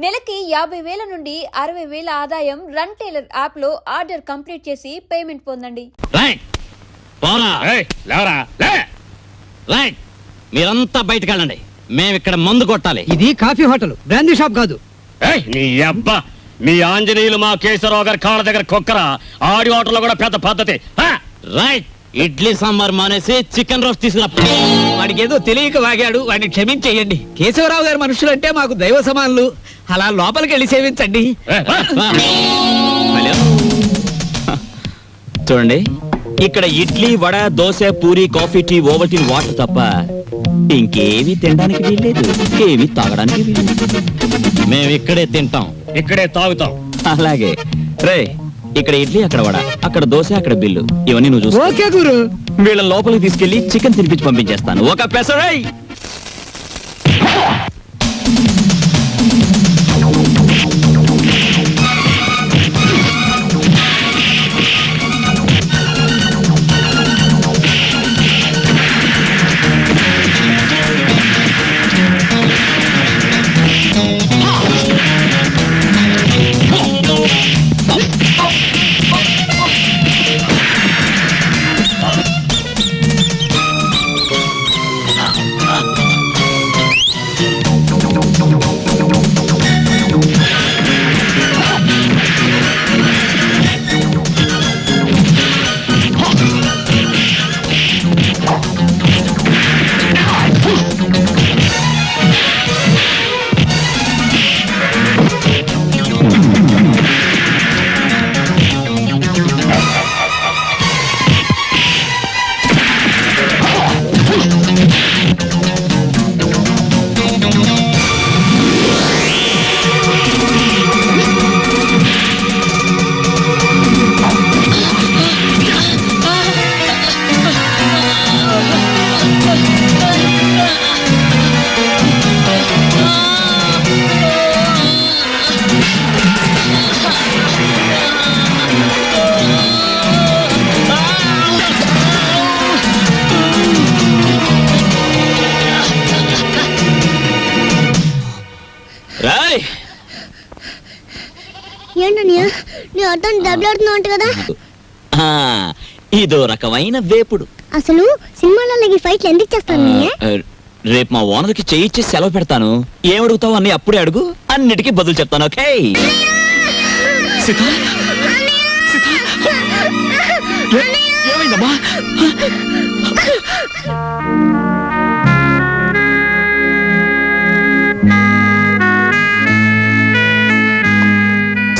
నెలకి యాభై వేల నుండి అరవై వేల ఆదాయం రన్ టైలర్ యాప్లో ఆర్డర్ కంప్లీట్ చేసి పేమెంట్ పొందండి. రైట్ పోరా. ఏయ్, లేవరా. లే. రైట్ మీరంతా బయటకు వెళ్ళండి. మేము ఇక్కడ మందు కొట్టాలి. ఇది కాఫీ హోటల్ బ్రాందీ షాప్ కాదు. ఏయ్, నీ అబ్బా. మీ ఆంజనేయులు మా కేశవరావు గారి కాళ్ళ దగ్గర కుక్కరా. ఆడి హోటల్లో కూడా పెద్ద పద్ధతి. ఆ! రైట్. ఇడ్లీ సాంబార్ మానేసి చికెన్ రోస్ట్ తీసుకురా. వాడికి ఏదో తెలియక వాగాడు. వాడిని క్షమించేయండి. కేశవరావు గారి మనుషులు అంటే మాకు దైవ సమానులు. అలా లోపలికి వెళ్ళి సేవించండి. చూడండి ఇక్కడ idli vada dosa puri coffee tea Ovaltine water తప్ప ఇంకేవి తినడానికి వీల్లేదు ఏవి తాగడానికి వీల్లేదు. మేము ఇక్కడే తింటాం. ఇక్కడే తాగుతాం. అలాగే. రే ఇక్కడ ఇడ్లీ అక్కడ వడ అక్కడ దోశ అక్కడ బిల్లు. ఇవన్నీ నువ్వు చూసుకో. ఓకే గురు. వీళ్ళ లోపలికి తీసుకెళ్ళి చికెన్ తినిపించి పంపించేస్తాను. ఒక పెసరై! దెబ్బలాడుతున్నావు కదా. ఇదో రకమైన వేపుడు. అసలు సినిమాలలో ఈ ఫైట్లు ఎందుకు చేస్తాను రేపు మా ఓనర్కి చేయిచ్చి సెలవు పెడతాను. ఏమడుగుతావు అన్ని అప్పుడే అడుగు. అన్నిటికీ బదులు చెప్తాను ఓకే? ఏమైందమ్మా?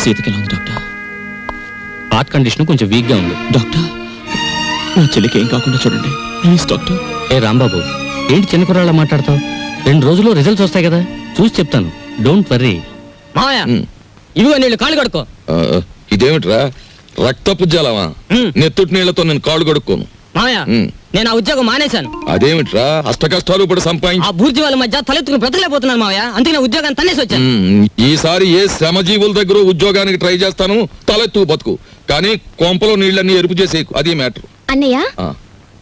సీతకి ఎలా హార్ట్ కండిషన్ కొంచెం వీక్గా ఉంది. డాక్టర్ నా చెల్లికి ఏం కాకుండా చూడండి. Please doctor. ఏ రాంబాబు ఏంటి చిన్న కుర్రాళ్ళ మాట్లాడతావు? రెండు రోజుల్లో రిజల్ట్స్ వస్తాయి కదా. చూసి చెప్తాను. డోంట్ వర్రీ మాయా ఇవిగో నీళ్ళు కాళ్ళు కడుక్కో. ఇదేమిట్రా? రక్తపు జలమా. నెత్తుటి నీళ్ళతో నేను కాళ్ళు కడుక్కోను. మాయా. నేను ఆ ఉద్యోగం మానేశాను. అదేమిట్రా? అష్ట కష్టాలు ఇప్పుడు సంపాదించి ఆ బూర్జీ వాళ్ళ మధ్య తలెత్తుకుని బ్రతకలేకపోతున్నాను మావయ్య. అందుకే నా ఉద్యోగాన్ని తన్నేసి వచ్చాను. ఈసారి ఏ శ్రమజీవుల దగ్గర ఉద్యోగానికి ట్రై చేస్తాను తలెత్తు బతుకు. కానీ కొంపలో నీళ్ళన్నీ ఎరుపు చేసేకు అది మ్యాటర్. అన్నయ్య?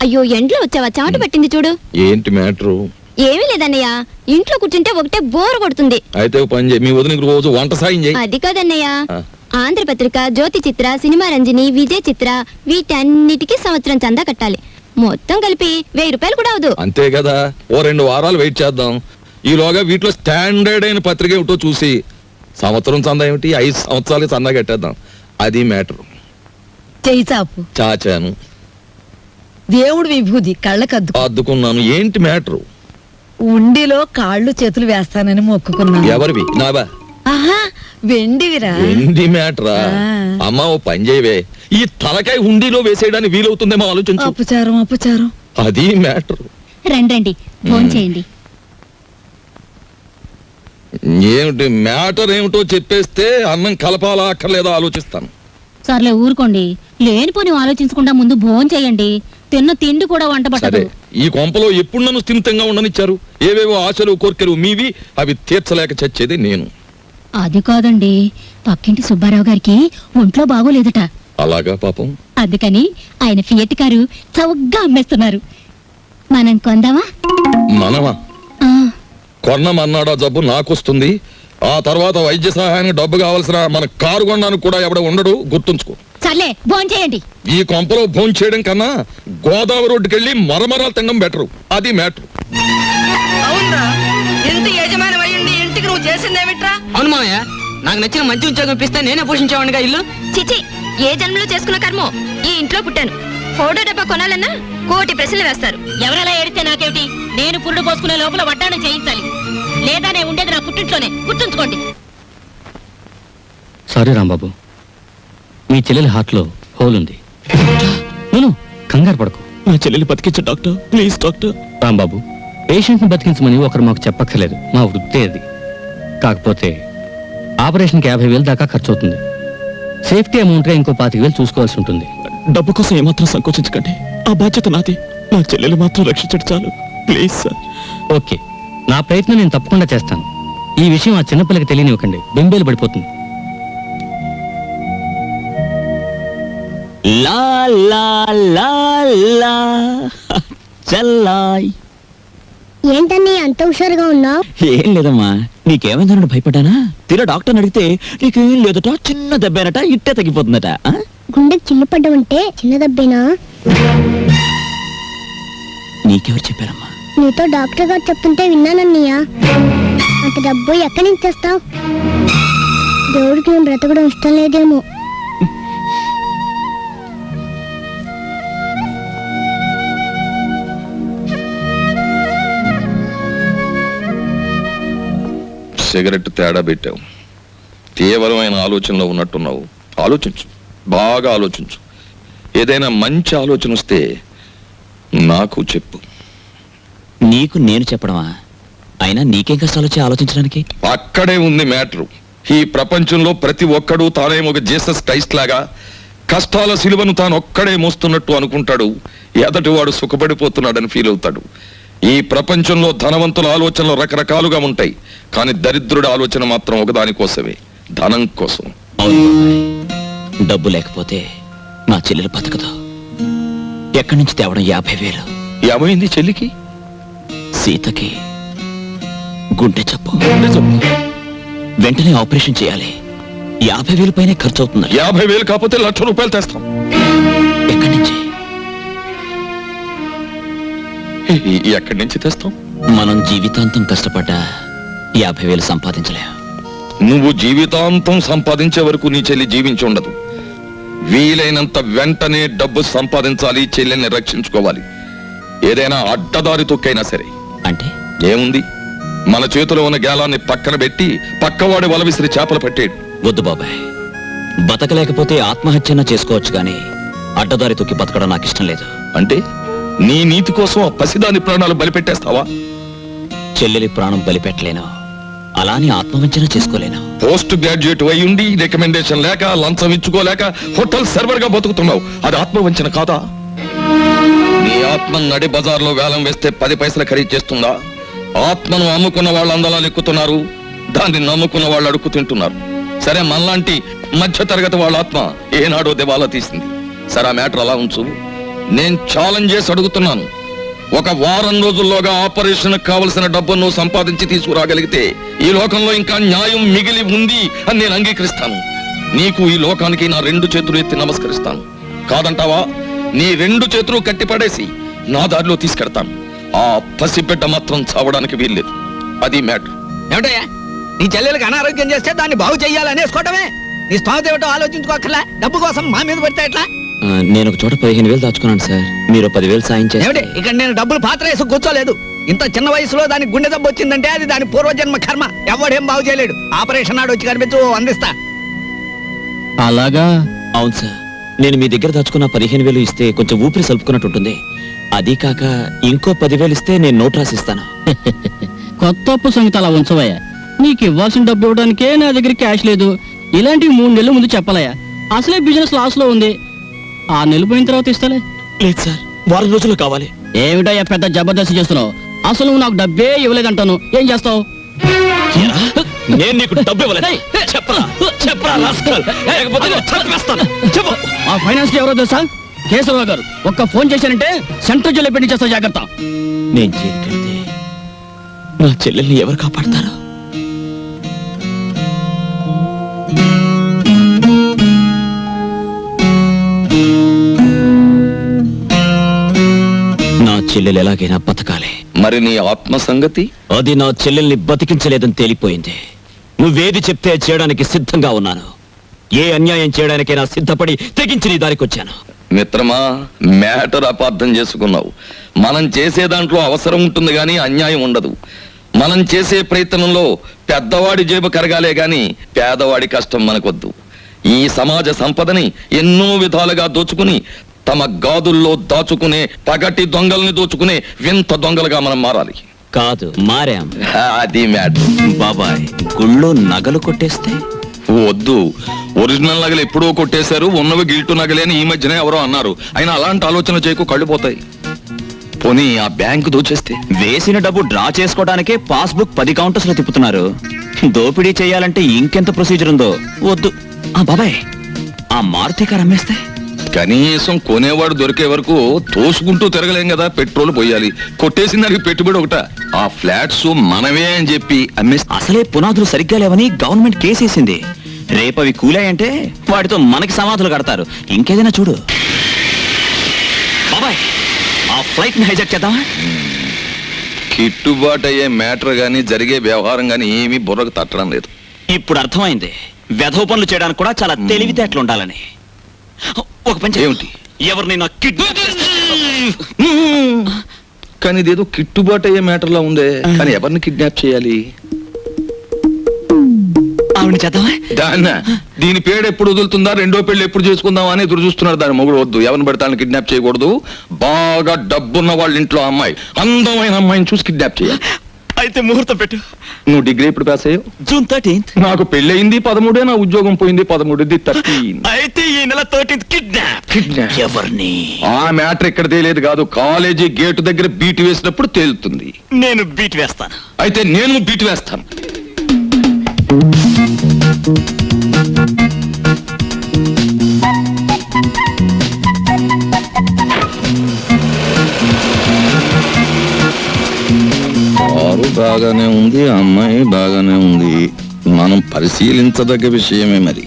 అయ్యో ఎండ్లో వచ్చావా? చెమట పట్టింది చూడు. ఏంటి మ్యాటరు? ఏమీ లేదన్నయ్య. ఇంట్లో కూర్చుంటే ఒకటే బోర్ కొడుతుంది. అయితే ఓ పని చేయి. మీ వదినకి రోజు వంట సాయం చేయి. అది కాదన్నయ్య. ఆ. ఆంధ్రపత్రిక జ్యోతి చిత్ర సినిమా రంజని విజయ్ చిత్ర వీటన్నిటికీ సంవత్సరం చందా కట్టాలి. మొత్తం కలిపి వెయ్యి రూపాయలు కూడా అవదు. అంతే కదా. ఓ రెండు వారాలు వెయిట్ చేద్దాం. ఈలోగా వీటిలో స్టాండర్డ్ అయిన పత్రిక ఏమిటో చూసి సంవత్సరం చందా ఏమిటి? ఐదు సంవత్సరాలకి చందా కట్టేద్దాం. అది మ్యాటర్. చేయి చాపు చాచాను. దేవుడు విభూది కళ్ళకద్దు. అద్దుకున్నాను. ఏంటి మ్యాటర్? ఉండిలో కాళ్ళు చేతులు వేస్తానని మొక్కుకున్నాను. ఎవరివి? నావా? ఆహా వెండివిరా. ఏంటి మ్యాటరా. అమ్మా ఓ పని చేయవే. ఈ తలకాయ హుండీలో వేసేయడానికి వీలవుతుందేమో ఆలోచించు. అపచారం అపచారం. అది మ్యాటర్. రండి రండి. ఫోన్ చేయండి. ఏమిటి మ్యాటర్ ఏమిటో చెప్పేస్తే అన్నం కలపాలా అక్కర్లేదా ఆలోచిస్తాను. సర్లే ఊరుకోండి. లేనిపోని ఆలోచించకుండా ముందు భోజనం చేయండి. తిన్న తిండి కూడా వంట పట్టదు. ఈ కొంపలో ఎప్పుడు నన్ను స్థిమితంగా ఉండనిచ్చారు? ఏవేవో ఆశలు కోరికలు మీవి అవి తీర్చలేక చచ్చేది నేను. అది కాదండి. పక్కింటి సుబ్బారావు గారికి ఒంట్లో బాగోలేదట. అలాగా పాపం? అందుకని ఆయన ఫియట్ కారు చౌకగా అమ్మేస్తున్నారు. మనం కొందామా? మనమా? కొన్నమన్నాడా జబ్బు నాకొస్తుంది. ఆ తర్వాత వైద్య సహాయానికి డబ్బు కావాల్సిన మన కారు కొనడానికి కూడా ఎవడ ఉండడు. గుర్తుంచుకో. సర్లే భోజనం చేయండి. ఈ కొంపలో భోంచేయడం చేయడం కన్నా గోదావరి రోడ్డుకెళ్ళి మరమరాలు తినడం బెటరు. అది మ్యాటర్. అవునరా. ఇంటి యజమాని అయ్యుండి ఇంటికి నువ్వు చేసిందేమిట్రా అవును మామయ్య నాకు నచ్చిన మంచి ఉద్యోగం ఇప్పిస్తే నేనే పోషించేవాడిగా ఇల్లు. చిచి ఏ జన్మలో చేసుకున్న కర్మో? ఈ ఇంట్లో పుట్టాను. ఫోటో డబ్బా కొనాలన్నా? కోటి ప్రశ్నలు వేస్తారు. ఎవరెలా ఏడితే నాకేమిటి? నేను పురుడు పోసుకునే లోపల వడ్డాణం చేయించాలి. లేదా నేను ఉండేది నా పుట్టింట్లోనే. గుర్తుంచుకోండి. సారీ రాంబాబు. మీ చెల్లెలి హార్ట్లో హోల్ ఉంది. నేను కంగారు పడకు. నా చెల్లెలు బతికించు డాక్టర్. Please doctor. రాంబాబు పేషెంట్ని బతికించమని ఒకరు మాకు చెప్పక్కర్లేదు. మా వృత్తే అది. కాకపోతే ఆపరేషన్కి యాభై వేలు దాకా ఖర్చు అవుతుంది సేఫ్టీ అమౌంట్గా ఇంకో పాతిక వేలు చూసుకోవాల్సి ఉంటుంది. డబ్బు కోసం ఏమాత్రం సంకోచించకండి. ఆ బాధ్యత నాది. నా చెల్లెలు మాత్రం రక్షించడు చాలు. Please sir. ఓకే. నా ప్రయత్నం నేను తప్పకుండా చేస్తాను. ఈ విషయం ఆ చిన్నపిల్లకి తెలియనివ్వకండి. బెంబేలు పడిపోతుంది. లా లా లా లా. చల్లాయ్. ఏంటని అంత హుషారుగా ఉన్నావు? ఏం లేదమ్మా. భయపడ్డానా? తీరా డాక్టర్ని అడిగితే నీకేం లేదట చిన్న దెబ్బేనట ఇట్టే తగ్గిపోతుందట ఆ? గుండెకి చిల్లు పడ్డమంటే చిన్న దెబ్బేనా? నీకెవరు చెప్పారమ్మా? నీతో డాక్టర్ గారు చెప్తుంటే విన్నానన్నయ్య. అంత డబ్బు ఎక్కడి నుంచి తెస్తావు? దేవుడికి నేను బ్రతకడం ఇష్టం లేదేమో. సిగరెట్ తేడా పెట్టావు. తీవ్రమైన ఆలోచనలో ఉన్నట్టున్నావు. ఆలోచించు. బాగా ఆలోచించు. ఏదైనా మంచి ఆలోచన వస్తే నాకు చెప్పు. నీకు నేను చెప్పడమా? అయినా నీకేం కష్టాలు వచ్చి ఆలోచించడానికి? అక్కడే ఉంది మ్యాటరు. ఈ ప్రపంచంలో ప్రతి ఒక్కడూ తానేమో ఒక జీసస్ క్రైస్ట్ లాగా కష్టాల సిలువను తాను ఒక్కడే మోస్తున్నట్టు అనుకుంటాడు. ఎదటి వాడు సుఖపడిపోతున్నాడని ఫీల్ అవుతాడు. ఈ ప్రపంచంలో ధనవంతుల ఆలోచనలు రకరకాలుగా ఉంటాయి. కానీ దరిద్రుడి ఆలోచన మాత్రం ఒకదాని కోసమే ధనం కోసం. అవును. బాబాయ్. డబ్బు లేకపోతే నా చెల్లెలు బతకదు? ఎక్కడి నుంచి తేవడం యాభై వేలు? ఏమైంది చెల్లికి? సీతకి గుండె చెప్పు వెంటనే ఆపరేషన్ చేయాలి. యాభై వేలు పైనే ఖర్చు అవుతుంది యాభై వేలు కాకపోతే లక్ష రూపాయలు తెస్తాం. ఎక్కడి నుంచి? ఎక్కడి నుంచి తెస్తాం? మనం జీవితాంతం కష్టపడ్డా యాభై వేలు సంపాదించలేం. నువ్వు జీవితాంతం సంపాదించే వరకు నీ చెల్లి జీవించి ఉండదు. వీలైనంత వెంటనే డబ్బు సంపాదించాలి చెల్లెల్ని రక్షించుకోవాలి. ఏదైనా అడ్డదారి తొక్కైనా సరే. అంటే? ఏముంది? మన చేతిలో ఉన్న గేలాన్ని పక్కన పెట్టి పక్కవాడి వల విసిరి చేపలు పట్టేడు. వద్దు బాబాయ్. బతకలేకపోతే ఆత్మహత్యన చేసుకోవచ్చు కానీ అడ్డదారి తొక్కి బతకడం నాకు ఇష్టం లేదు. అంటే? నీ నీతి కోసం ఆ పసిదాని ప్రాణాలు బలిపెట్టేస్తావా? చెల్లెలి ప్రాణం బలిపెట్టలేను. అలానే ఆత్మవంచన చేసుకోలేను? పోస్ట్ గ్రాడ్యుయేట్ అయి ఉండి రికమెండేషన్ లేక లంచం ఇచ్చుకోలేక హోటల్ సర్వర్గా బతుకుతున్నావు. అది ఆత్మవంచన కాదా? నీ ఆత్మ నడి బజార్లో వేలం వేస్తే పది పైసలు ఖరీదు చేస్తుందా? ఆత్మను అమ్ముకున్న వాళ్ళు అందలా ఎక్కుతున్నారు. దాన్ని నమ్ముకున్న వాళ్ళు అడుక్కు తింటున్నారు. సరే మనలాంటి మధ్య తరగతి వాళ్ళ ఆత్మ ఏనాడో దివాలా తీసింది. సరే ఆ మ్యాటర్ అలా ఉంచు. నేను ఛాలెంజ్ చేసి అడుగుతున్నాను. ఒక వారం రోజుల్లోగా ఆపరేషన్ కావలసిన డబ్బును సంపాదించి తీసుకురాగలిగితే ఈ లోకంలో ఇంకా న్యాయం మిగిలి ఉంది అని నేను అంగీకరిస్తాను. నీకు ఈ లోకానికి నా రెండు చేతులు ఎత్తి నమస్కరిస్తాను. కాదంటావా? నీ రెండు చేతులు కట్టిపడేసి నా దారిలో తీసుకెడతాను. ఆ పసిబిడ్డ మాత్రం చావడానికి వీల్లేదు. అది మ్యాటర్. ఏమిటయ్యా? నీ చెల్లెలకి అనారోగ్యం చేస్తే దాన్ని బాగు చెయ్యాలనేసుకోవటమే నీ స్థానం ఏమిటో ఆలోచించుకోకర్లా డబ్బు కోసం మా మీద పడితే ఎట్లా? నేను ఒక చోట పదిహేను వేలు దాచుకున్నాను సార్. మీరు పదివేలు సాయం చేస్తే ఇక్కడ నేను డబ్బులు పాత్ర వేసి కూర్చోలేదు. ఇంత చిన్న వయసులో దానికి గుండె దెబ్బ వచ్చిందంటే అది దాని పూర్వజన్మ కర్మ. ఎవడేం బాగు చేయలేడు. ఆపరేషన్ నాడు వచ్చి కనిపించు అందిస్తా. అలాగా? అవును సార్. నేను మీ దగ్గర దాచుకున్న పదిహేను వేలు ఇస్తే కొంచెం ఊపిరి సలుపుకున్నట్టు ఉంటుంది. అది కాక ఇంకో పదివేలు ఇస్తే నేను నోట్ రాసిస్తాను. కొత్త అప్పు సంగతి అలా ఉంచవయ్యా. నీకు ఇవ్వాల్సిన డబ్బు ఇవ్వడానికే నా దగ్గర క్యాష్ లేదు. ఇలాంటివి మూడు నెలల ముందు చెప్పలయ్యా అసలే బిజినెస్ లాస్లో ఉంది. ఆ నెలలు పోయిన తర్వాత ఇస్తలే. లేదు సార్ వారం రోజుల్లో కావాలి. ఏమిటయ్యా పెద్ద జబర్దస్త్ చేస్తున్నావు? అసలు నువ్వు నాకు డబ్బే ఇవ్వలేదంటాను. ఏం చేస్తావు? నేను నీకు డబ్బు ఇవ్వలేదు చెప్పరా చెప్పరా rascal. లేకపోతే నేను చంపేస్తాను. చెప్పు. మా ఫైనాన్స్ ఎవరో తెలుసా? కేశవరావు గారు. ఒక్క ఫోన్ చేశారంటే సెంట్రల్ జైల్లో పెట్టి చేస్తా జాగ్రత్త. నేను నా చెల్లెల్ని ఎవరు కాపాడతారు? చెల్లెలు ఎలాగైనా బతకాలి. మరి నీ ఆత్మ సంగతి? అది నా చెల్లెల్ని బతికించలేదని తేలిపోయింది. నువ్వేది చెప్తే చేయడానికి సిద్ధంగా ఉన్నాను. ఏ అన్యాయం చేయడానికైనా సిద్ధపడి తెగించి నీ దారికొచ్చాను. మిత్రమా మ్యాటర్ అపార్థం చేసుకున్నావు. మనం చేసే దాంట్లో అవసరం ఉంటుంది గాని అన్యాయం ఉండదు. మనం చేసే ప్రయత్నంలో పెద్దవాడి జేబు కరగాలే గాని పేదవాడి కష్టం మనకొద్దు. ఈ సమాజ సంపదని ఎన్నో విధాలుగా దోచుకుని తమ గాదుల్లో దాచుకునే పగటి దొంగల్ని దోచుకునే వింత దొంగలుగా మనం మారాలి. కాదు మారాం. అది మ్యాటర్ బాబాయ్ గుళ్ళో నగలు కొట్టేస్తే? వద్దు. ఒరిజినల్ నగలు ఎప్పుడో కొట్టేశారు ఉన్నవి గిల్టు నగలే అని ఈ మధ్యనే ఎవరో అన్నారు. అయినా అలాంటి ఆలోచన చేయకు కళ్ళు పోతాయి. పోనీ ఆ బ్యాంకు దోచేస్తే? వేసిన డబ్బు డ్రా చేసుకోవడానికే పాస్బుక్ పది కౌంటర్స్లో తిప్పుతున్నారు. దోపిడీ చేయాలంటే ఇంకెంత ప్రొసీజర్ ఉందో? వద్దు. ఆ బాబాయ్ ఆ మారుతి కారు అమ్మేస్తే? కనీసం కొనేవాడు దొరికే వరకు తోసుకుంటూ తిరగలేం కదా పెట్రోల్ పోయాలి. కొట్టేసిన దానికి పెట్టుబడి ఒకట. ఆ ఫ్లాట్స్ మనమే అని చెప్పి అమ్మేస్తే అసలే పునాదులు సరిగ్గా లేవని గవర్నమెంట్ కేసేసింది. రేపు అవి కూలాయంటే వాటితో మనకి సమాధులు కడతారు. ఇంకేదైనా చూడు. బాబాయ్ ఆ ఫ్లైట్ని హైజాక్ చేద్దామా? కిట్టుబాటు అయ్యే మ్యాటర్ గాని జరిగే వ్యవహారం గాని ఏమీ బుర్రకు తట్టడం లేదు. ఇప్పుడు అర్థమైంది. వెధవ పనులు చేయడానికి కూడా చాలా తెలివితేటలు ఉండాలని. ఒక పని. ఏమిటి? ఎవరిని నా కానీ ఇదేదో కిట్టుబాటు అయ్యే మ్యాటర్ లా ఉందే కానీ ఎవరిని కిడ్నాప్ చేయాలి? ఆవిడ చేద్దామా? దాన్న దీని పేరు ఎప్పుడు వదులుతుందా? రెండో పెళ్ళి ఎప్పుడు చేసుకుందాం అని ఎదురు చూస్తున్నారు దాని మొగుడు. వద్దు ఎవరిని పడతాను కిడ్నాప్ చేయకూడదు. బాగా డబ్బున్న వాళ్ళ ఇంట్లో అమ్మాయి అందమైన అమ్మాయిని చూసి కిడ్నాప్ చేయాలి. అయితే ముహూర్తం పెట్టు. నువ్వు డిగ్రీ ఎప్పుడు పాస్ అయ్యావు? జూన్ థర్టీన్త్ నాకు పెళ్ళయింది పదమూడే నా ఉద్యోగం పోయింది పదమూడుది థర్టీన్ అయితే ఈ నెల థర్టీన్త్ కిడ్నాప్ Kidnap. ఎవరిని? ఆ మ్యాటర్ ఇక్కడ తేలేదు కాదు కాలేజీ గేటు దగ్గర బీట్ వేసినప్పుడు తేలుతుంది. నేను బీట్ వేస్తాను. అయితే నేను బీట్ వేస్తాను. బాగానే ఉంది అమ్మాయి బాగానే ఉంది. మనం పరిశీలించదగ్గ విషయమే మరి.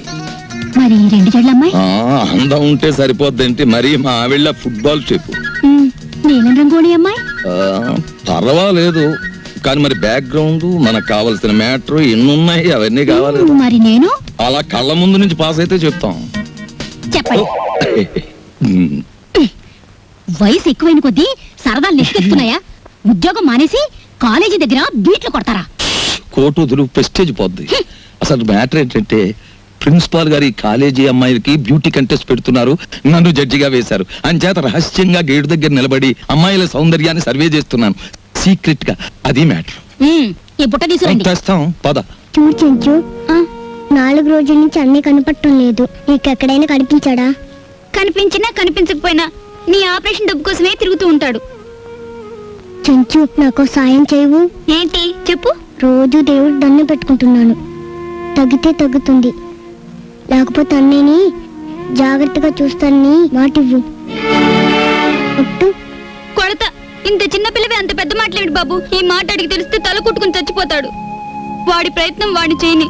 మరి ఈ రెండు జడ్ల అమ్మాయి? ఆ అందం ఉంటే సరిపోద్దేంటి? మరి మా ఆవిళ్ళ ఫుట్బాల్ చెప్పు ఉమ్, నీలం రంగోణి అమ్మాయి? ఆ, పర్వాలేదు. కానీ మరి బ్యాక్గ్రౌండ్ మనకు కావాల్సిన మ్యాటర్ ఎన్ని ఉన్నాయి అవన్నీ కావాలి. మరి నేను? అలా కళ్ళ ముందు నుంచి పాస్ అయితే చెప్తాం. చెప్పండి. వయసు ఎక్కువైన కొద్దీ సరదాలు నెక్కెత్తున్నాయా ఉద్యోగం మానేసి కాలేజీ దగ్గర బీట్లు కొడతారా? కోటు వదులు ప్రెస్టేజ్ పోద్ది. అసలు మ్యాటర్ ఏంటంటే ప్రిన్సిపాల్ గారి కాలేజీ అమ్మాయిలకి బ్యూటీ కంటెస్ట్ పెడుతున్నారు నన్ను జడ్జిగా వేశారు. అంచేత రహస్యంగా గేటు దగ్గర నిలబడి అమ్మాయిల సౌందర్యాన్ని సర్వే చేస్తున్నాను. సీక్రెట్గా. అది మ్యాటర్. ఉమ్, ఈ బుట్ట తీసుకురండి. తెస్తాం పద. చూడు చెంచు. నాలుగు రోజుల నుంచి అన్నీ కనపడటం లేదు. నీకెక్కడైనా కనిపించాడా? కనిపించినా కనిపించకపోయినా నీ ఆపరేషన్ డబ్బు కోసమే తిరుగుతూ ఉంటాడు. చెంచు నాకు సాయం చేయవు. ఏంటి? చెప్పు. రోజు దేవుడు దండం పెట్టుకుంటున్నాను. తగ్గితే తగ్గుతుంది. లేకపోతే అన్నయ్యని జాగ్రత్తగా చూస్తానని మాటివ్వు. ఒట్టు కొడత ఇంత చిన్న పిల్లవి అంత పెద్ద మాటలేమిటి బాబు? ఈ మాట అడిగి తెలిస్తే తల కుట్టుకుని చచ్చిపోతాడు. వాడి ప్రయత్నం వాడిని చేయని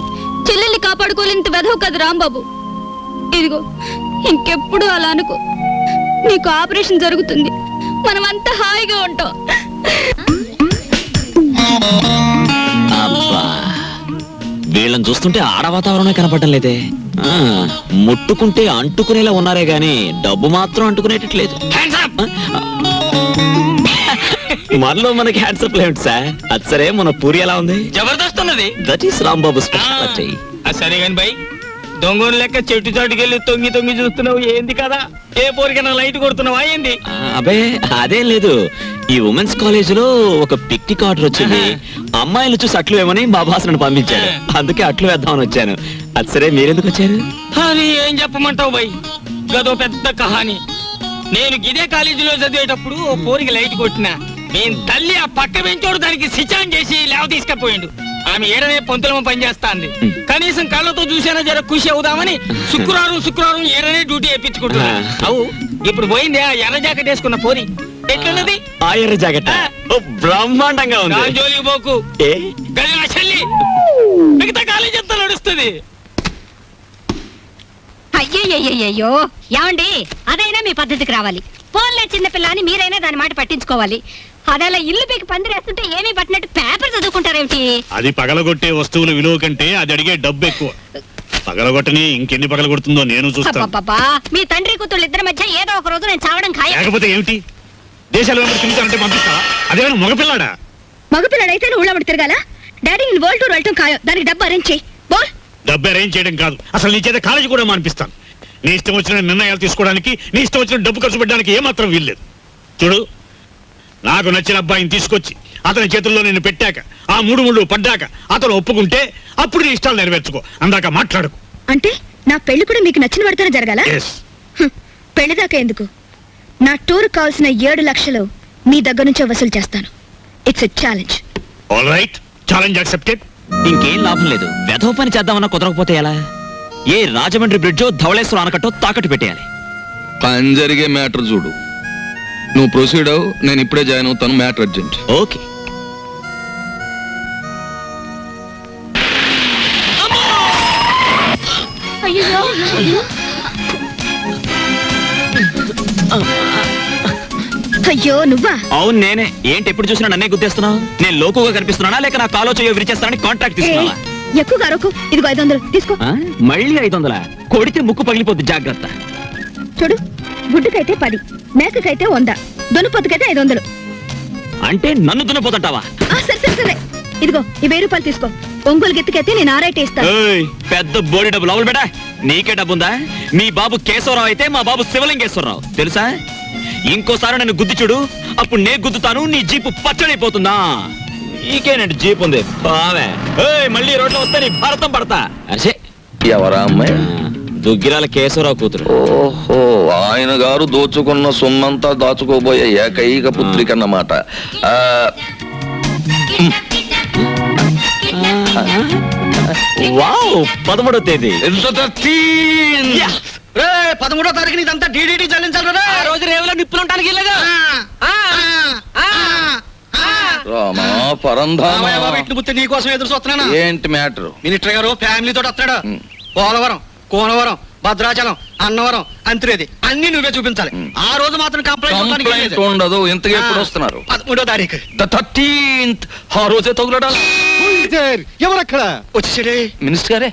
చెల్లెల్ని కాపాడుకోలేంత వెధవు కదా రాంబాబు. ఇదిగో ఇంకెప్పుడు అలా అనుకో. నీకు ఆపరేషన్ జరుగుతుంది. మనమంతా హాయిగా ఉంటాం. అబ్బా. వీళ్ళని చూస్తుంటే ఆడ వాతావరణమే కనపడడం లేదే ఆ, ముట్టుకుంటే అంటుకునేలా ఉన్నారే గాని డబ్బు మాత్రం అంటుకునేటట్లేదు. మనలో మనకి హ్యాండ్సప్ లేవుంటి సార్? అది సరే మన పూరి ఎలా ఉంది? జబర్దస్త్ ఉన్నది. దట్ ఈస్ రాంబాబు స్పెషల్ ఆ సరే బై. దొంగను లెక్క చెట్టు చాటుకెళ్ళి తొంగి తొంగి చూస్తున్నావు ఏంది కదా ఏ పోరికైనా లైట్ కొడుతున్నావా ఏంది? అబే అదేం లేదు. ఈ ఉమెన్స్ కాలేజ్లో ఒక పిక్నిక్ ఆర్డర్ వచ్చింది. అమ్మాయిలు చూసి అట్లు వేమని మా బాసను పంపించాడు అందుకే అట్లు వేద్దామని వచ్చాను. అది సరే మీరెందుకు వచ్చారు? అని ఏం చెప్పమంటావు బై? గదో పెద్ద కహాని. నేను గిదే కాలేజీలో చదివేటప్పుడు ఓ పోరికి లైట్ కొట్టిన. నేను తల్లి ఆ పక్క బెంచోడు దానికి సిచాన్ చేసి లేవ తీసుకపోయిండు. ఆమె ఏడనే పొంతులమ పనిచేస్తాంది కనీసం కళ్ళతో చూసేనా జర ఖుషి అవుదామని శుక్రవారం శుక్రవారం ఏడనే డ్యూటీ వేయించుకుంటున్నా అవు ఇప్పుడు పోయింది ఆ ఎర్ర జాకెట్ వేసుకున్న పోరి ఎట్లున్నది? ఆ ఎర్ర జాకెట్. ఓ బ్రహ్మాండంగా ఉంది. జోలికి పోకు. చెల్లి. మిగతా కాలేజ్ అంతా నడుస్తుంది. అయ్యయ్యయ్యో ఏమండి? అదైనా మీ పద్ధతికి రావాలి. పోన్లే చిన్నపిల్ల అని మీరైనా దాని మాట పట్టించుకోవాలి. అదలా ఇల్లు పీకి పందిరేస్తుంటే ఏమీ పట్టినట్టు పేపర్ చదువుకుంటారేమిటి? అది పగలగొట్టే వస్తువుల విలువ కంటే అది అడిగే డబ్బు ఎక్కువ. పగలగొట్టని ఇంకెన్ని పగలగొడుతుందో నేను చూస్తాను. అబ్బబ్బబ్బా, మీ తండ్రి కూతుళ్ళు ఇద్దరి మధ్య ఏదో ఒక రోజు నేను చావడం ఖాయం. లేకపోతే ఏమిటి? దేశాలు తిరుగుతానంటే పంపిస్తా అదేమైనా మగపిల్లాడా? మగపిల్లడైతే ఊళ్ళో తిరగాల? డాడీ నేను వరల్డ్ టూర్ వెళ్ళటం ఖాయం. దానికి డబ్బు అరేంజ్ చేయి. బోల్. డబ్బు అరేంజ్ చేయడం కాదు. అసలు నీ చేత కాలేజీ కూడా మానిపిస్తాను. నీ ఇష్టం వచ్చిన నిర్ణయాలు తీసుకోవడానికి నీ ఇష్టం వచ్చిన డబ్బు ఖర్చు పెట్టడానికి ఏమాత్రం వీల్లేదు. చూడు నాకు నచ్చిన అబ్బాయిని తీసుకొచ్చి అతని చేతుల్లో నేను పెట్టాక ఆ మూడు ముళ్ళు పడ్డాక అతను ఒప్పుకుంటే అప్పుడు నీ ఇష్టాలు నెరవేర్చుకో. అందాక మాట్లాడుకు. అంటే నా పెళ్ళి కూడా మీకు నచ్చిన పడితేనే జరగాల? ఎస్ పెళ్ళి దాకా ఎందుకు? నా టూర్ కావాల్సిన ఏడు లక్షలు మీ దగ్గర నుంచే వసూలు చేస్తాను. It's a challenge all right challenge accepted ఇంకేం లాభం లేదు. వెధవ పని చేద్దామన్నా కుదరకపోతే ఎలా? ఏ రాజమండ్రి బ్రిడ్జో ధవళేశ్వరం ఆనకట్టో తాకట్టు పెట్టేయాలి. పని జరిగే మ్యాటర్ చూడు. నువ్వు ప్రొసీడ్ అవు నేను ఇప్పుడే జాయిన్ అవుతాను మ్యాటర్ అర్జెంట్ ఓకే. అయ్యో నువ్వా? అవును నేనే. ఏంటి ఎప్పుడు చూసినా నన్నే గుద్దేస్తున్నావు? నేను లోకుగా కనిపిస్తున్నానా? లేక నా కాలో చేయో విరిచేస్తానని కాంట్రాక్ట్ తీసుకున్నావా ఎక్కువ అరకు ఇదిగో ఐదు వందలు తీసుకో. ఆ? మళ్ళీ ఐదు వందల? కొడితే ముక్కు పగిలిపోద్ది జాగ్రత్త. చూడు. గుడ్డుకైతే పది మేకకైతే వంద దొనుపొత్తుకైతే ఐదు వందలు. అంటే నన్ను దున్నపోతుంటావా? ఆ, సరే సరే సరే. ఇదిగో ఈ వెయ్యి రూపాయలు తీసుకో. ఒంగోలు గిత్తకైతే నేను ఆరైతే ఇస్తాను ఏయ్, పెద్ద బోడి డబ్బు లోపల బెడా నీకే డబ్బుందా? మీ బాబు కేశవరావు అయితే మా బాబు శివలింగేశ్వరరావు. తెలుసా? ఇంకోసారి నన్ను గుద్ది చూడు. అప్పుడు నే గుద్దుతాను నీ జీపు పచ్చడైపోతుందా? నీకేనండి జీప్ ఉంది బావే ఏయ్, మళ్ళీ రోడ్లో వస్తే నీ భారతం పడతా. అసే ఎవరా అమ్మాయి? దుగ్గిరాల కేశవరావు కూతురు. ఓహో ఆయన గారు దోచుకున్న సొమ్మంతా దాచుకోబోయే ఏకైక పుత్రిక అన్నమాట ఆ, వావ్ పదమూడో తేదీ. ఎంత. పదమూడో తారీఖు ఇదంతా డీడీటీ చెల్లించాలి ఆ రోజు రేవులో నిప్పులు ఉంటానికి రామా పరంధామా. నీకోసం ఎదురు చూస్తున్నాను? ఏంటి మ్యాటర్? మినిస్టర్ గారు ఫ్యామిలీ తోటి వస్తాడు ఉం. పోలవరం. కోనవరం భద్రాచలం అన్నవరం అంత్రేది అన్ని నువ్వే చూపించాలి. ఆ రోజు మాత్రం కంప్లైంట్ ఉండదు ఇంతగా ఎప్పుడు వస్తున్నారు? పదమూడో తారీఖు. ద థర్టీన్త్ ఆ రోజే తగులడా ఎవరక్కడ? వచ్చేసాడే. మినిస్టర్ గారే?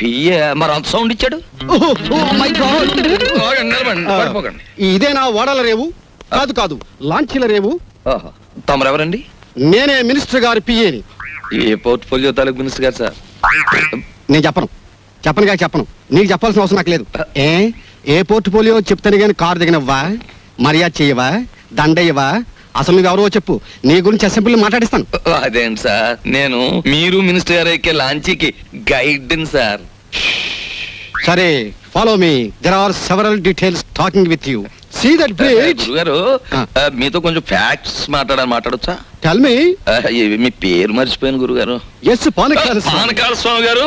పిఏ మరి అంత సౌండ్ ఇచ్చాడు. ఇదేనా ఓడల రేవు? కాదు కాదు లాంచీల రేవు. తమరెవరండి? నేనే మినిస్టర్ గారి పిఏని ఏ పోర్ట్ఫోలియో తాలూకు మినిస్టర్ గారు సార్? నేను చెప్పను. చెప్పనుగా చెప్పను. నీకు చెప్పాల్సిన అవసరం నాకు లేదు. ఏ? ఏ పోర్ట్ఫోలియో చెప్తాను కానీ కారు దిగనివ్వా? మర్యాద చేయవా? దండయ్యవా అసలు నువ్వు ఎవరో చెప్పు. నీ గురించి అసెంబ్లీ మాట్లాడిస్తాను. అదేంటి సార్? నేను మీరు మినిస్టర్ గారు ఎక్కే లాంచీకి గైడ్ సార్. సరే follow me there are several details talking with you see that bridge గురుగారు మీతో కొంచెం ఫ్యాక్ట్స్ మాట్లాడాలి మాట్లాడొచ్చా? టెల్ మీ మీ పేరు మర్చిపోయాను గురుగారు. ఎస్ పానకాల పానకాల స్వామి గారు.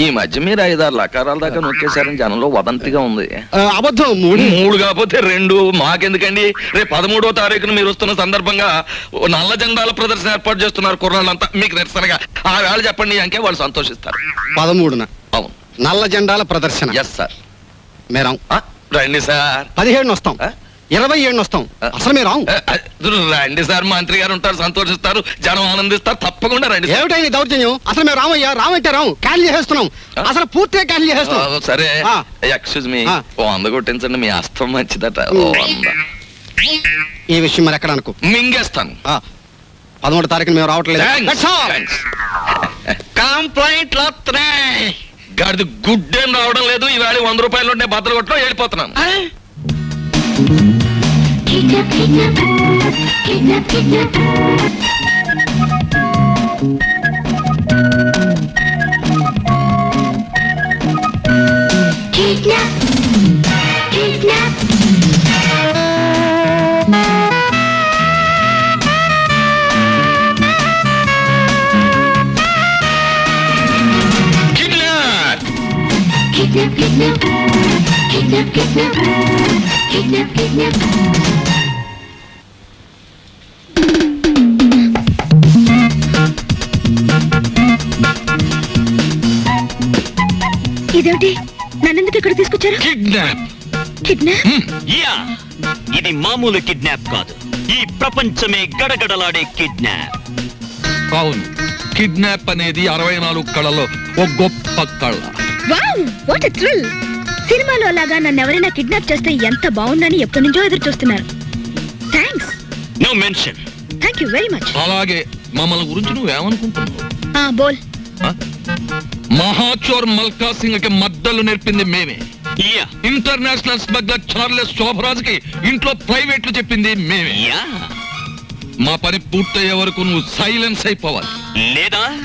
ఈ మధ్య మీరు ఐదారు లకారాల దాకా నొక్కేశారని జనంలో వదంతిగా ఉంది. అబద్ధం మూడు. మూడు కాకపోతే రెండు మాకెందుకండి? రేపు పదమూడో తారీఖున మీరు వస్తున్న సందర్భంగా నల్ల జెండాల ప్రదర్శన ఏర్పాటు చేస్తున్నారు కుర్రాళ్ళంతా. మీకు నిరసనగా. ఆ వేళ చెప్పండి అంకే వాళ్ళు సంతోషిస్తారు. పదమూడున. అవును. నల్ల జెండాల ప్రదర్శన. ఎస్ సార్ మేరాం రండి సార్. పదిహేడున వస్తాం? ఇరవై ఏడున వస్తాం. అసలు మేరాం ఆ, రండి సార్. మంత్రి గారు ఉంటారు సంతోషిస్తారు జనం ఆనందిస్తారు తప్పకుండా రండి. ఏమిటైంది దౌర్జన్యం? అసలు మేము రామయ్యా రామంటే రాం క్యాన్సిల్ చేసేస్తున్నాం? అసలు పూర్తిగా క్యాన్సిల్ చేసేస్తున్నాం. సరే. ఎక్స్క్యూజ్ మీ వంద కొట్టించండి మీ అస్తం మంచిదట. ఈ విషయం మరి ఎక్కడ అనుకో. మింగేస్తాను. పదమూడు తారీఖున మేము రావట్లేదు. Thanks. That's all. Thanks. Complaint వస్తున్నాయి గాడిది గుడ్డేం రావడం లేదు ఈవేళ వంద రూపాయలు ఉంటే బద్దలు కొట్టడం వెళ్ళిపోతున్నాను Kidnap! ఇదేమిటి? నన్నెందుకు ఇక్కడ తీసుకొచ్చారు? కిడ్నాప్ కిడ్నాప్ యా ఇది మామూలు కిడ్నాప్ కాదు. ఈ ప్రపంచమే గడగడలాడే కిడ్నాప్ అవును. కిడ్నాప్ అనేది అరవై నాలుగు కళలో ఒక గొప్ప కళ. వావ్ వాట్ థ్రిల్ సినిమాలో లాగా నన్ను ఎవరైనా కిడ్నాప్ చేస్తే ఎంత బాగుందని ఎప్పటి నుంచో ఎదురు చూస్తున్నారు. Thanks no mention thank you very much అలాగే మమ్మల్ని గురించి నువ్వేమనుకుంటున్నావు ఆ బోల్? మహాచోర్ మల్కా సింగ్కి మద్దలు నేర్పింది మేమే. యా. ఇంటర్నేషనల్ స్మగ్లర్ చార్లెస్ శోభరాజ్కి ఇంట్లో ప్రైవేట్లు చెప్పింది మేమే. యా. మా పని పూర్తయ్యే వరకు నువ్వు సైలెన్స్ అయిపోవాలి. లేదా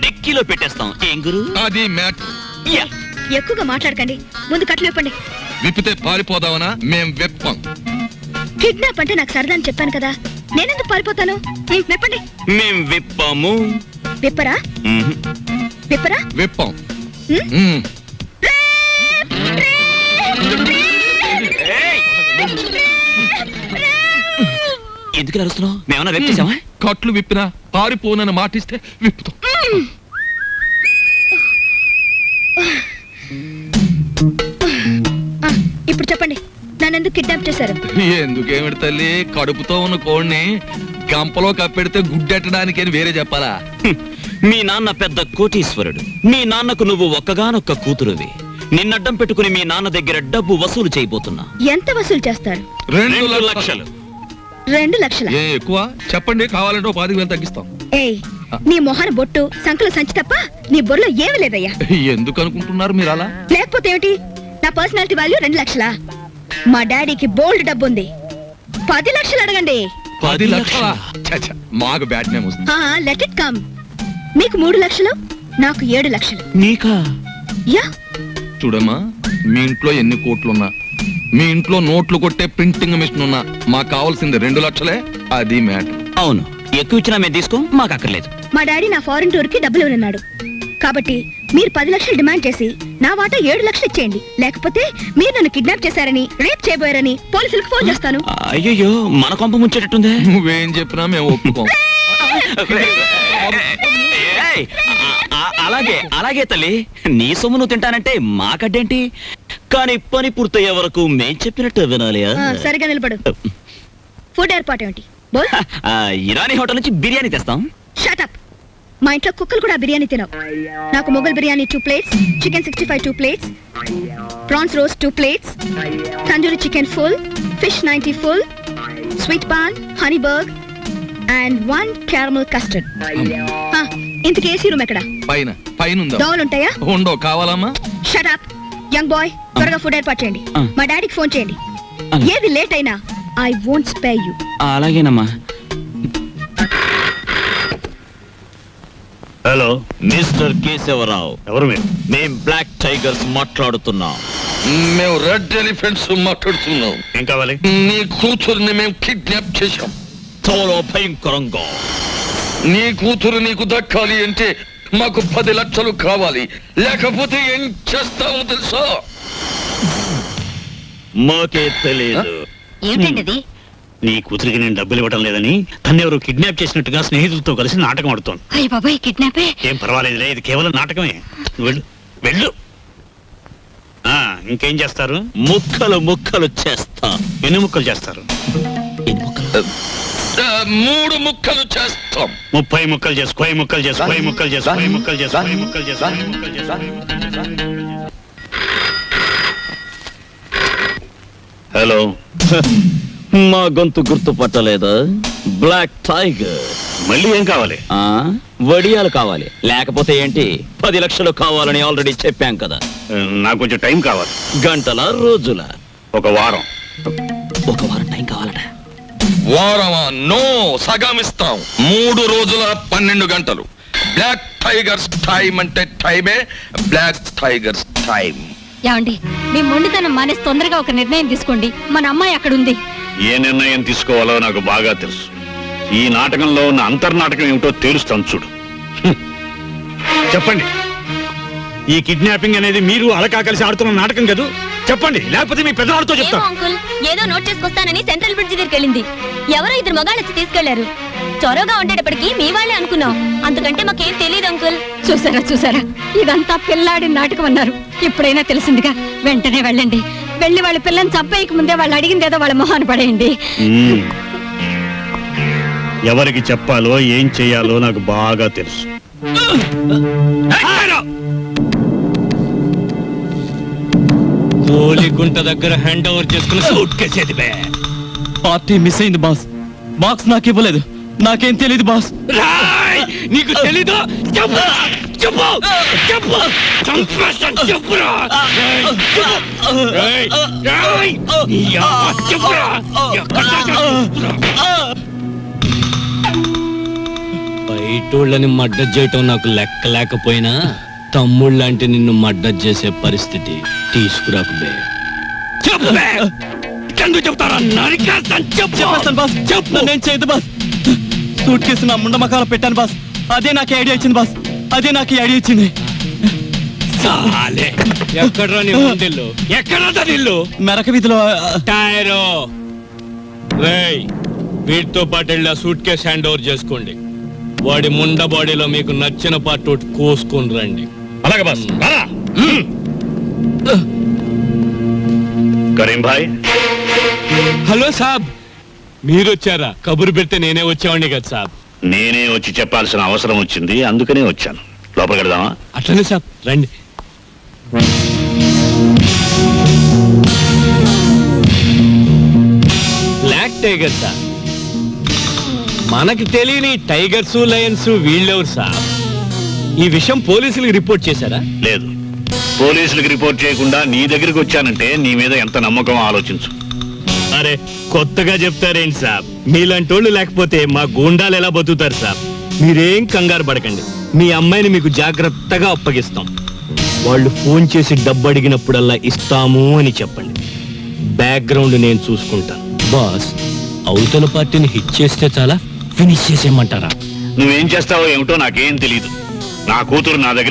డిక్కీలో పెట్టేస్తాం. ఏం గురు? అది మ్యాటర్. ఎక్కువగా మాట్లాడకండి. ముందు కట్లు విప్పండి. విప్పితే పారిపోదామనా? మేం వెప్పం. కిడ్నాప్ అంటే నాకు సరదా అని చెప్పాను కదా. నేనెందుకు పారిపోతాను? ఉమ్, విప్పండి. మేం విప్పాము. విప్పరా? మ్మ్. విప్పరా? విప్పం. హ్మ్? ఉమ్. ఏయ్! ఎందుకు అరుస్తున్నావు మేమన్నా వెప్పేసామా? కట్లు విప్పినా పారిపోనని మాటిస్తే విప్పుతాం. ఇప్పుడు చెప్పండి. నన్నెందుకు కిడ్నాప్ చేశారు? ఎందుకేమిటి తల్లి? కడుపుతో ఉన్న కోడిని గంపలో కప్పెడితే గుడ్డెట్టడానికి అని వేరే చెప్పాలా. మీ నాన్న పెద్ద కోటీశ్వరుడు. మీ నాన్నకు నువ్వు ఒక్కగానొక్క కూతురువి. నిన్నడ్డం పెట్టుకుని మీ నాన్న దగ్గర డబ్బు వసూలు చేయబోతున్నా. ఎంత వసూలు చేస్తారు? రెండు లక్షలు. రెండు లక్షల? ఏ ఎక్కువ? చెప్పండి కావాలంటే పాతిక వేలు తగ్గిస్తాం. ఏయ్ నీ మొహన బొట్టు సంకల సంచి తప్ప నీ బొర్రలో ఏమీ లేదయ్యా. ఎందుకు అనుకుంటున్నారు మీరు అలా? లేకపోతే ఏమిటి? నా పర్సనాలిటీ వాల్యూ రెండు లక్షలా? మా డాడీకి బోల్డ్ డబ్బు ఉంది పది లక్షలు అడగండి. పది లక్షల? మాకు బ్యాట్ నేమ్ వస్తుంది. లెట్ ఇట్ కమ్ మీకు మూడు లక్షలు నాకు ఏడు లక్షలు. నీకా? యా. చూడమ్మా మీ ఇంట్లో ఎన్ని కోట్లున్నా మీ ఇంట్లో నోట్లు కొట్టే ప్రింటింగ్ మిషన్ ఉన్నా మాకు కావాల్సింది రెండు లక్షలే అది మ్యాటర్. అవును. ఎక్కువ ఇచ్చినా మేము తీసుకో మాకు అక్కర్లేదు. మా డాడీ నా ఫారెన్ టూర్కి డబ్బులు ఉన్నాడు కాబట్టి మీరు పది లక్షలు డిమాండ్ చేసి నా వాటా ఏడు లక్షలు ఇచ్చేయండి. లేకపోతే మీరు నన్ను కిడ్నాప్ చేశారని రేప్ చేయబోయారని పోలీసులకు ఫోన్ చేస్తాను. అయ్యయ్యో మన కొంప ముంచేటట్టుందే? నువ్వేం చెప్పినా మేము ఒప్పుకోం. అలాగే అలాగే తల్లి. నీ సొమ్ము నువ్వు తింటానంటే మాకడ్డేంటి? కానీ పని పూర్తయ్యే వరకు మేం చెప్పినట్టు వినాలి సరిగా నిలబడు. ఫుడ్ ఏర్పాటు ఆ, ఇరానీ హోటల్ నుంచి బిర్యానీ తెస్తాం. షటప్ మా ఇంట్లో కుక్కలు కూడా బిర్యానీ తినవు. నాకు Mughal biryani two plates chicken sixty five two plates prawns roast two plates tandoori chicken full fish ninety full sweet paan honey burg and one caramel custard ఇంతకీ ఏసీ రూమ్ ఎక్కడ? పైన పైన దోవలు ఉంటాయా ఉండో కావాలమ్మా షటప్ యంగ్ బాయ్ త్వరగా food ఏర్పాటు చేయండి. మా డాడీకి ఫోన్ చేయండి. ఏది లేట్ అయినా ఐ వోంట్ స్పే యూ అలాగేనమ్మా. హలో. మిస్టర్ కేశవరావు. ఎవరు మీరు? మేం బ్లాక్ టైగర్స్ మాట్లాడుతున్నాం. మేము రెడ్ ఎలిఫెంట్స్ మాట్లాడుతున్నాం. ఏం కావాలి? నీ కూతురుని మేము కిడ్నాప్ చేశాం. చాలా భయంకరంగా. నీ కూతురు నీకు దక్కాలి అంటే మాకు పది లక్షలు కావాలి. లేకపోతే ఏం చేస్తావో తెలుసా? మాకే తెలియదు ఏమిటండి అది నీ కూతురికి నేను డబ్బులు ఇవ్వడం లేదని తను ఎవరు కిడ్నాప్ చేసినట్టుగా స్నేహితులతో కలిసి నాటకం ఆడుతోంది. అయ్య బాబాయ్ కిడ్నాపే? ఏం పర్వాలేదులే ఇది కేవలం నాటకమే. వెళ్ళు. వెళ్ళు. ఆ, ఇంకేం చేస్తారు? ముక్కలు ముక్కలు చేస్తా. ఎన్ని ముక్కలు చేస్తారు? ఎన్ని ముక్కలు. ఆ, మూడు ముక్కలు చేస్తాం. ముప్పై ముక్కలు చేసి కోయి ముక్కలు చేసి కోయి ముక్కలు చేసి కోయి ముక్కలు చేసి కోయి ముక్కలు చేసి ముక్కలు చేసి ముక్కలు చేసి. హలో. మా గొంతు గుర్తుపట్టలేదా. బ్లాక్ టైగర్ మళ్ళీ ఏం కావాలి? ఆ వడియాలు కావాలి. లేకపోతే ఏంటి? పది లక్షలు కావాలని ఆల్రెడీ చెప్పాం కదా. నాకు కొంచెం టైం కావాలి. గంటల రోజుల. ఒక వారం. ఒక వారం టైం కావాలట. వారమా నో సగం ఇస్తాం మూడు రోజుల పన్నెండు గంటలు. బ్లాక్ టైగర్స్ టైం అంటే టైమే. బ్లాక్ టైగర్స్ టైం ఏమండి మీ మొండితనం మానేసి తొందరగా ఒక నిర్ణయం తీసుకోండి. మన అమ్మాయి అక్కడ ఉంది ఏ నిర్ణయం తీసుకోవాలో నాకు బాగా తెలుసు. ఈ నాటకంలో ఉన్న అంతర్నాటకం ఏమిటో తేలుస్తాను చూడు. చెప్పండి. ఈ కిడ్నాపింగ్ అనేది మీరు అలకా కలిసి ఆడుతున్న నాటకం కదూ? చెప్పండి. లేకపోతే మీ పెద్దవాడితో చెప్తాను అంకుల్ ఏదో నోట్ చేసుకొస్తానని సెంట్రల్ బ్రిడ్జ్ దగ్గరికి వెళ్ళింది. ఎవరో ఇద్దరు మగాళ్ళు వచ్చి తీసుకెళ్ళారు. చొరవగా ఉండేటప్పటికి మీ వాళ్ళే అనుకున్నాం. అంతకంటే మాకేం తెలియదు అంకుల్. చూసారా చూసారా? ఇదంతా పిల్లాడి నాటకం అన్నారు. ఇప్పుడైనా తెలిసిందిగా వెంటనే వెళ్ళండి. వెళ్ళి వాళ్ళ పిల్లని చంపేయక ముందే వాళ్ళు అడిగింది ఏదో వాళ్ళ మొహాన్ని పడేయండి. ఎవరికి చెప్పాలో ఏం చెయ్యాలో నాకు బాగా తెలుసు. గోలిగుంట దగ్గర హ్యాండ్ ఓవర్ చేసుకుని సూట్ కేసేది బే. పార్టీ మిస్ అయింది బాస్. బాక్స్ నాకు ఇవ్వలేదు. నాకేం తెలియదు బాస్. రాయ్! నీకు తెలీదు? చెప్పు. చెప్పు. చెప్పురా. బయటోళ్ళని మడ్డ చేయటం నాకు లెక్క లేకపోయినా తమ్ముళ్ళంటే నిన్ను మడ్డ చేసే పరిస్థితి తీసుకురాకు బే. చెప్పు ఎందుకు చెప్తారా? నరికేస్తాను. చెప్పు. చెప్పేస్తాను బాస్. చెప్పు. నేను చేయదు బాస్. సూట్ కేసు నా ముండమకాల పెట్టాను బాస్. అదే నాకు ఐడియా ఇచ్చింది బాస్. అదే నాకు ఈ ఐడియా ఇచ్చింది. సాలే ఎక్కడ్రా నీ ముందిల్లు ఎక్కడ ఇల్లు? మెరక వీధిలో ఆ, టైరో. రేయ్ వీటితో పాటు వెళ్ళి ఆ సూట్ కేస్ హ్యాండ్ ఓవర్ చేసుకోండి. వాడి ముండ బాడీలో మీకు నచ్చిన పార్ట్ ఒకటి కోసుకొని రండి. అలాగే బాస్. రారా. మ్మ్. కరీం భాయ్. హలో సాబ్. మీరు వచ్చారా కబురు పెడితే నేనే వచ్చేవాడిని కదా సాబ్. నేనే వచ్చి చెప్పాల్సిన అవసరం వచ్చింది అందుకనే వచ్చాను. లోపలికి వెళదామా? అట్లనే సాబ్ రండి. Black tiger sir. మనకి తెలియని టైగర్స్ లయన్స్ వీళ్ళెవరు సార్? ఈ విషయం పోలీసులకు రిపోర్ట్ చేశారా? లేదు. పోలీసులకు రిపోర్ట్ చేయకుండా నీ దగ్గరికి వచ్చానంటే నీ మీద ఎంత నమ్మకం ఆలోచించు. అరే కొత్తగా చెప్తారేంటి సాబ్? మీలాంటి వాళ్ళు లేకపోతే మా గూండాలు ఎలా బతుకుతారు సాబ్? మీరేం కంగారు పడకండి. మీ అమ్మాయిని మీకు జాగ్రత్తగా అప్పగిస్తాం. వాళ్ళు ఫోన్ చేసి డబ్బు అడిగినప్పుడల్లా ఇస్తాము అని చెప్పండి. బ్యాక్గ్రౌండ్ నేను చూసుకుంటాను. బాస్ అవతల పార్టీని హిట్ చేస్తే చాలా ఫినిష్ చేసేయమంటారా? నువ్వేం చేస్తావో ఏమిటో నాకేం తెలియదు నా కూతురు నా దగ్గర